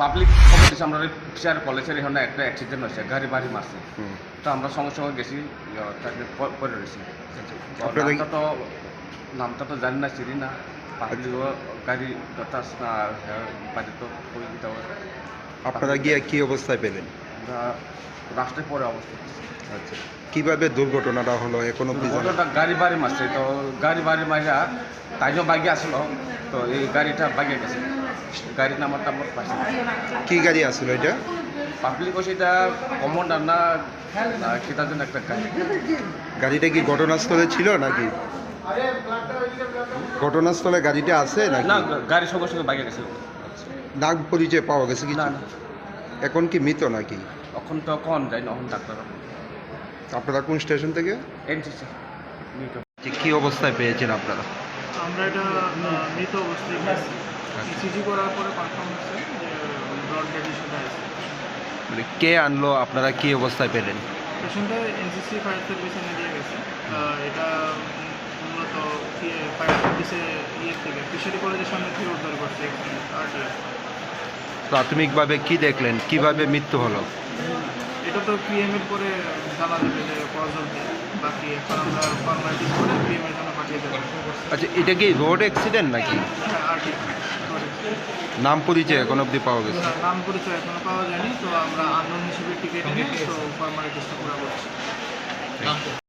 Public দিচ্ছে আমরা fisher কলেজের এখানে একটা অ্যাক্সিডেন্ট হয়েছে গাড়ি বাড়ি মারছে। তো আমরা সঙ্গে সঙ্গে গেছি তাকে পরে রয়েছি। তো নামটা তো নামটা তো জানি না চিনি না। পাবলিকও গাড়ি তার বাড়ি তো পরিচিত আপনারা গিয়ে কি অবস্থায় পেলেন? আমরা রাস্তায় পরে অবস্থা আচ্ছা। কীভাবে দুর্ঘটনাটা হলো? এখন অব্দি গাড়ি বাড়ি মারছে তো গাড়ি বাড়ি মারা তাইও বাইকে আসলো তো এই গাড়িটা বাইকে গেছে। গাড়ির নাম্বারটা আমরা পাইছি না। কি গাড়ি আসলো এটা? পাবলিক হচ্ছে এটা কমন্ডার না না জন্য একটা গাড়ি। গাড়িটা কি ঘটনাস্থলে ছিল নাকি? ঘটনাস্থলে গাড়িটা আছে নাকি? না গাড়ি সঙ্গে সঙ্গে বাইকে গেছে নাগ পরিচয় পাওয়া গেছে কিছু? না এখন কি মৃত নাকি? তখন তো কন যাই না তখন ডাক্তার আপনারা কোন স্টেশন থেকে? এনসিসি। কি অবস্থায় পেয়েছেন আপনারা? আমরা এটা মৃত অবস্থায় পেয়েছি ইসিজি করার পরে কনফার্ম হচ্ছে যে ডেড আছে। মানে কে আনলো আপনারা কি অবস্থায় পেলেন? পেশেন্টটা এনসিসি ফায়ার সার্ভিসে নিয়ে গেছে। এটা মূলত ফায়ার সার্ভিসে ইয়ে থেকে ফিশারি কলেজের সামনে থেকে উদ্ধার করছে প্রাথমিকভাবে কি দেখলেন? কীভাবে মৃত্যু হলো? এটা তো পিএমের পরে জানা যাবে যে কজন বাকি এখন আমরা ফর্মালিটিস করে পিএমের জন্য পাঠিয়ে দেবো আচ্ছা এটা কি রোড অ্যাক্সিডেন্ট নাকি? হ্যাঁ নাম পরিচয় এখন অবধি পাওয়া গেছে। নাম পরিচয় এখনও পাওয়া যায়নি তো আমরা আন্দোলন হিসেবে টিকিট নিয়ে তো ফর্মালিটিসটা পুরো করছি।